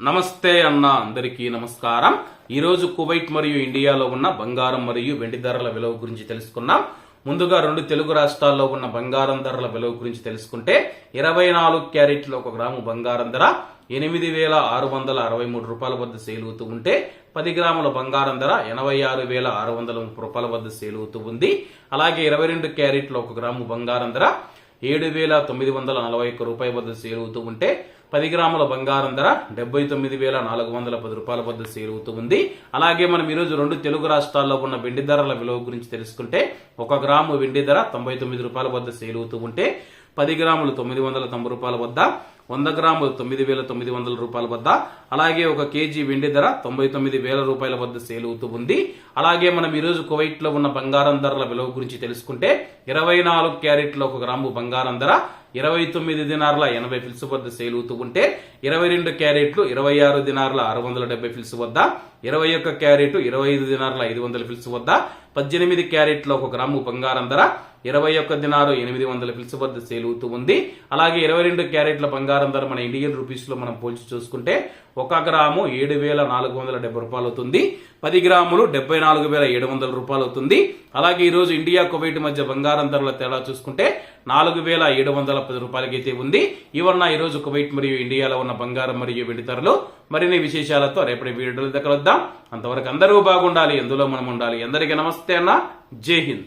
నమస్తే అన్న అందరికీ నమస్కారం. ఈరోజు కువైట్ మరియు ఇండియాలో ఉన్న బంగారం మరియు వెండి ధరల విలువ గురించి తెలుసుకున్నాం ముందుగా రెండు తెలుగు రాష్ట్రాల్లో ఉన్న బంగారం ధరల విలువ గురించి తెలుసుకుంటే ఇరవై నాలుగు క్యారెట్లు ఒక గ్రాము బంగారం ధర ఎనిమిది వేల ఆరు వందల అరవై మూడు రూపాయల వద్ద సేలుగుతూ ఉంటే పది గ్రాముల బంగారం ధర ఎనభై ఆరు వేల ఆరు వందల ముప్పై రూపాయల వద్ద సేలుగుతూ ఉంది. అలాగే ఇరవై రెండు క్యారెట్లు ఒక గ్రాము బంగారం ధర ఏడు వేల తొమ్మిది వందల నలభై ఒక్క రూపాయల వద్ద సేలుగుతూ ఉంటే పది గ్రాముల బంగారం ధర డెబ్బై తొమ్మిది వేల నాలుగు వందల పది రూపాయల వద్ద సేలుగుతూ ఉంది. అలాగే మనం ఈరోజు రెండు తెలుగు రాష్ట్రాల్లో ఉన్న వెండి ధరల విలువ గురించి తెలుసుకుంటే ఒక గ్రాము వెండి ధర తొంభై తొమ్మిది రూపాయల వద్ద సేలుగుతూ ఉంటే పది గ్రాములు తొమ్మిది వందల తొంభై రూపాయల వద్ద వంద గ్రాములు తొమ్మిది వేల తొమ్మిది వందల రూపాయల వద్ద. అలాగే ఒక కేజీ వెండి ధర తొంభై తొమ్మిది వేల రూపాయల వద్ద సేల్ అవుతూ ఉంది. అలాగే మనం ఈరోజు కువైట్లో ఉన్న బంగారం ధరల విలువ గురించి తెలుసుకుంటే ఇరవై నాలుగు క్యారెట్ల ఒక గ్రాము బంగారం ధర ఇరవై తొమ్మిది దినార్ల ఎనభై ఫిల్స్ వద్ద సేల్ అవుతూ ఉంటే ఇరవై రెండు క్యారెట్లు ఇరవై ఆరు దినార్ల ఆరు వందల డెబ్బై ఫిల్స్ వద్ద ఇరవై ఒక్క క్యారెట్ ఇరవై ఐదు దినార్ల ఐదు వందల ఫిల్స్ వద్ద పద్దెనిమిది క్యారెట్ల ఒక గ్రాము బంగారం ధర ఇరవై ఒక్క దినారు ఎనిమిది వందల ఫిల్స్ వద్ద సేల్ అవుతూ ఉంది. అలాగే ఇరవై రెండు క్యారెట్ల బంగారం ధర మన ఇండియన్ రూపీస్లో మనం పోల్చి చూసుకుంటే ఒక గ్రాము ఏడు వేల నాలుగు వందల డెబ్బై రూపాయలు అవుతుంది. పది గ్రాములు డెబ్బై నాలుగు వేల ఏడు వందల రూపాయలు అవుతుంది. అలాగే ఈరోజు ఇండియా కువైట్ మధ్య బంగారం ధరల తేడా చూసుకుంటే నాలుగు వేల ఏడు వందల పది రూపాయలకైతే ఉంది. ఇవన్న ఈరోజు కువైట్ మరియు ఇండియాలో ఉన్న బంగారం మరియు వెండి ధరలు మరిన్ని విశేషాలతో రేపటి వీడియోలు దగ్గర వద్దాం అంతవరకు అందరూ బాగుండాలి ఎందులో మనం ఉండాలి? అందరికీ నమస్తే అన్న. జై హింద్.